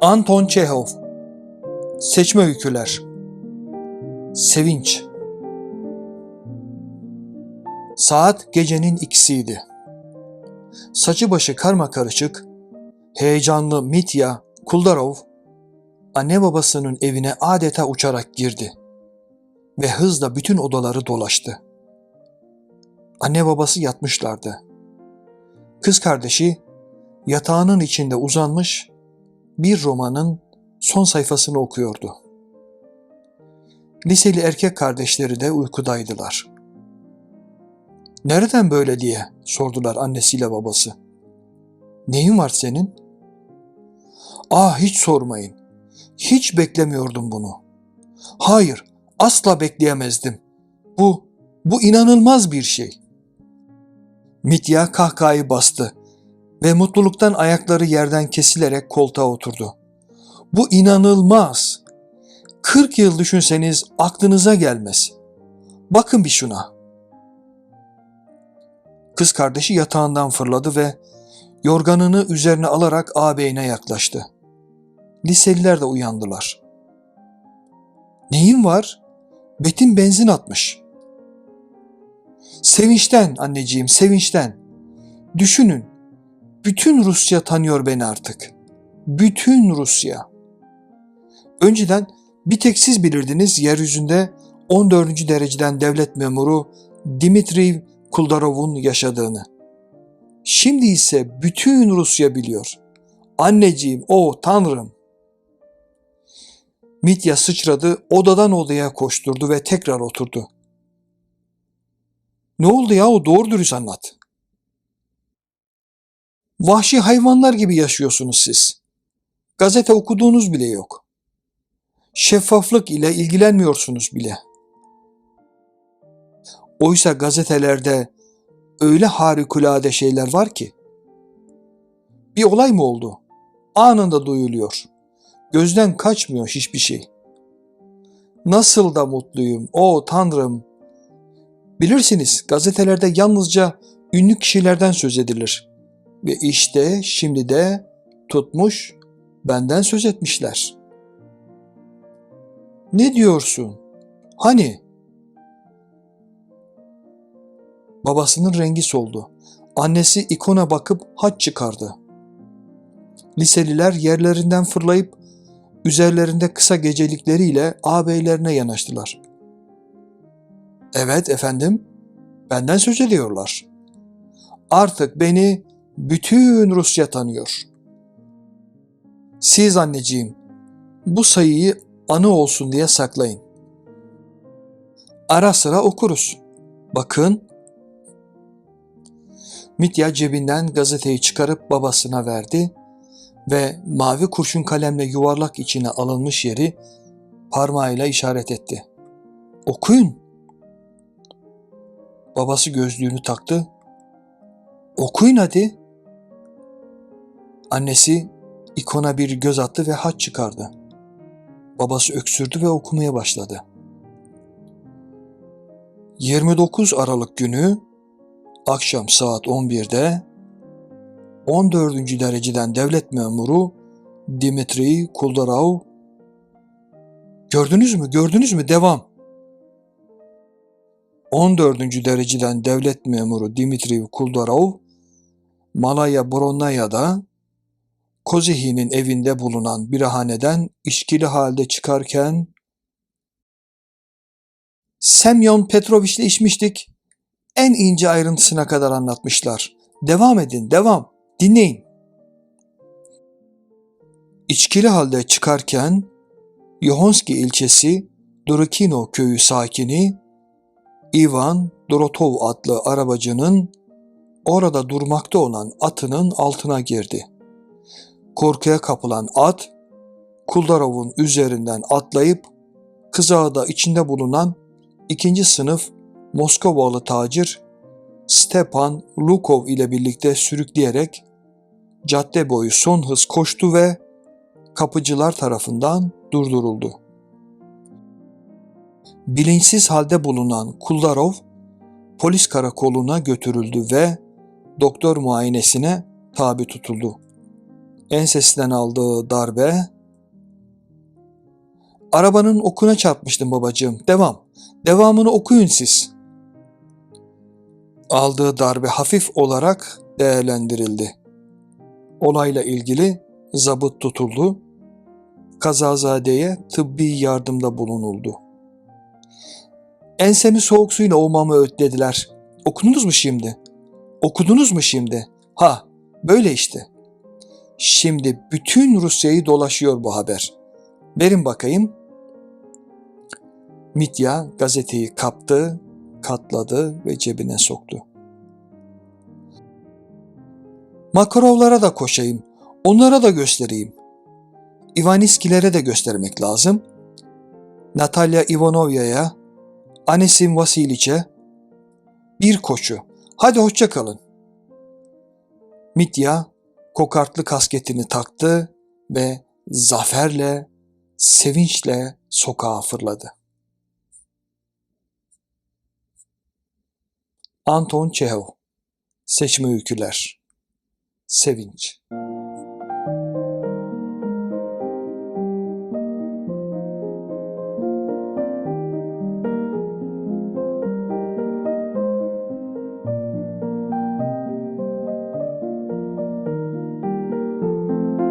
Anton Çehov Seçme Öyküler Sevinç Saat gecenin ikisiydi. Saçı başı karma karışık, heyecanlı Mitya Kuldarov, anne babasının evine adeta uçarak girdi ve hızla bütün odaları dolaştı. Anne babası yatmışlardı. Kız kardeşi yatağının içinde uzanmış bir romanın son sayfasını okuyordu. Liseli erkek kardeşleri de uykudaydılar. Nereden böyle diye sordular annesiyle babası. Neyin var senin? Ah hiç sormayın. Hiç beklemiyordum bunu. Hayır, asla bekleyemezdim. Bu, bu inanılmaz bir şey. Mitya kahkahayı bastı ve mutluluktan ayakları yerden kesilerek koltuğa oturdu. Bu inanılmaz. 40 yıl düşünseniz aklınıza gelmez. Bakın bir şuna. Kız kardeşi yatağından fırladı ve yorganını üzerine alarak ağabeyine yaklaştı. Liseliler de uyandılar. Neyin var? Betin benzin atmış. Sevinçten anneciğim, sevinçten. Düşünün, bütün Rusya tanıyor beni artık. Bütün Rusya. Önceden bir tek siz bilirdiniz yeryüzünde 14. dereceden devlet memuru Dimitriy Kuldarov'un yaşadığını. Şimdi ise bütün Rusya biliyor. Anneciğim, o tanrım. Mitya sıçradı, odadan odaya koşturdu ve tekrar oturdu. Ne oldu ya o doğru dürüst anlat. Vahşi hayvanlar gibi yaşıyorsunuz siz. Gazete okuduğunuz bile yok. Şeffaflık ile ilgilenmiyorsunuz bile. Oysa gazetelerde öyle harikulade şeyler var ki. Bir olay mı oldu? Anında duyuluyor. Gözden kaçmıyor hiçbir şey. Nasıl da mutluyum. O Tanrım. Bilirsiniz gazetelerde yalnızca ünlü kişilerden söz edilir. Ve işte şimdi de tutmuş benden söz etmişler. Ne diyorsun? Hani? Babasının rengi soldu. Annesi ikona bakıp haç çıkardı. Liseliler yerlerinden fırlayıp üzerlerinde kısa gecelikleriyle ağabeylerine yanaştılar. Evet efendim, benden söz ediyorlar. Artık beni bütün Rusya tanıyor. Siz anneciğim, bu sayıyı anı olsun diye saklayın. Ara sıra okuruz. Bakın. Mitya cebinden gazeteyi çıkarıp babasına verdi ve mavi kurşun kalemle yuvarlak içine alınmış yeri parmağıyla işaret etti. Okuyun. Babası gözlüğünü taktı. Okuyun hadi. Annesi ikona bir göz attı ve haç çıkardı. Babası öksürdü ve okumaya başladı. 29 Aralık günü akşam saat 11'de 14. dereceden devlet memuru Dimitri Kuldarov Gördünüz mü? Gördünüz mü? Devam. 14. dereceden devlet memuru Dimitri Kuldarov Malaya Bronnaya'da Kozihi'nin evinde bulunan bir haneden işkili halde çıkarken Semyon Petrovich'le içmiştik. En ince ayrıntısına kadar anlatmışlar. Devam edin, devam. Dinleyin. İçkili halde çıkarken Yohonski ilçesi Durukino köyü sakini Ivan Dorotov adlı arabacının orada durmakta olan atının altına girdi. Korkuya kapılan at, Kuldarov'un üzerinden atlayıp kızağda içinde bulunan ikinci sınıf Moskovalı tacir Stepan Lukov ile birlikte sürükleyerek cadde boyu son hız koştu ve kapıcılar tarafından durduruldu. Bilinçsiz halde bulunan Kuldarov polis karakoluna götürüldü ve doktor muayenesine tabi tutuldu. Ensesinden aldığı darbe... Arabanın okuna çarpmıştım babacığım. Devam. Devamını okuyun siz. Aldığı darbe hafif olarak değerlendirildi. Olayla ilgili zabıt tutuldu. Kazazadeye tıbbi yardımda bulunuldu. Ensemi soğuk suyla ovmamı öğütlediler. Okudunuz mu şimdi? Okudunuz mu şimdi? Ha, böyle işte. Şimdi bütün Rusya'yı dolaşıyor bu haber. Verin bakayım. Mitya gazeteyi kaptı, katladı ve cebine soktu. Makarovlara da koşayım, onlara da göstereyim. Ivaniskilere de göstermek lazım. Natalya Ivanovna'ya, Anesim Vasiliç'e, bir koçu. Hadi hoşça kalın. Mitya kokartlı kasketini taktı ve zaferle, sevinçle sokağa fırladı. Anton Çehov Seçme Öyküler Sevinç